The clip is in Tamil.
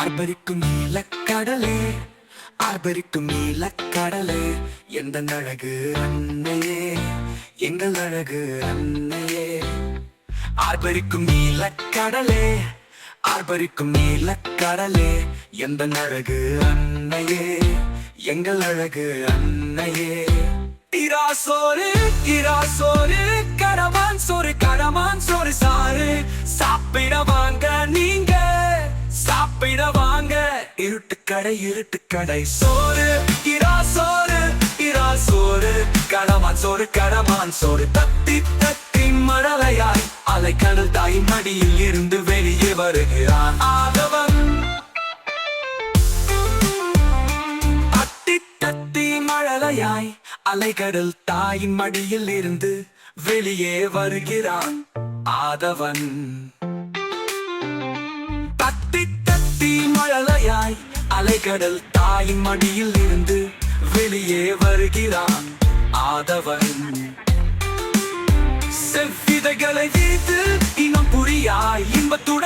ஆர்ப்பரிக்கும் நீலக்கடலே ஆர்ப்பரிக்கும் நீலக்கடலே எந்த அழகு அன்னையே எங்கள் அழகு அன்னையே. ஆர்ப்பரிக்கும் நீலக்கடலே ஆர்ப்பரிக்கும் நீலக்கடலே எந்த அழகு அன்னையே எங்கள் அழகு அன்னையே. இராசோறு இராசோறு கடமான் சோறு கடமான் சோறு சாறு. சாப்பிட வாங்க நீ சாப்பிட வாங்க. இருட்டுக்கடை இருட்டுக்கடை சோறு இராசோறு இராசோறு கடமான் சோறு. கடமான் சோறு தத்தி தத்தி மழலையாய் அலைக்கடல் தாய் மடியில் இருந்து வெளியே வருகிறான் ஆதவன். தத்தி தத்தி மழலையாய் அலைகடல் தாயின் மடியில் இருந்து வெளியே வருகிறான் ஆதவன். அலைகடல் தாயின் மடியில் இருந்து வெளியே வருகிறான் ஆதவன். செவ்விதைகளை வீத்து இனம் புரியா இன்பத்துடன்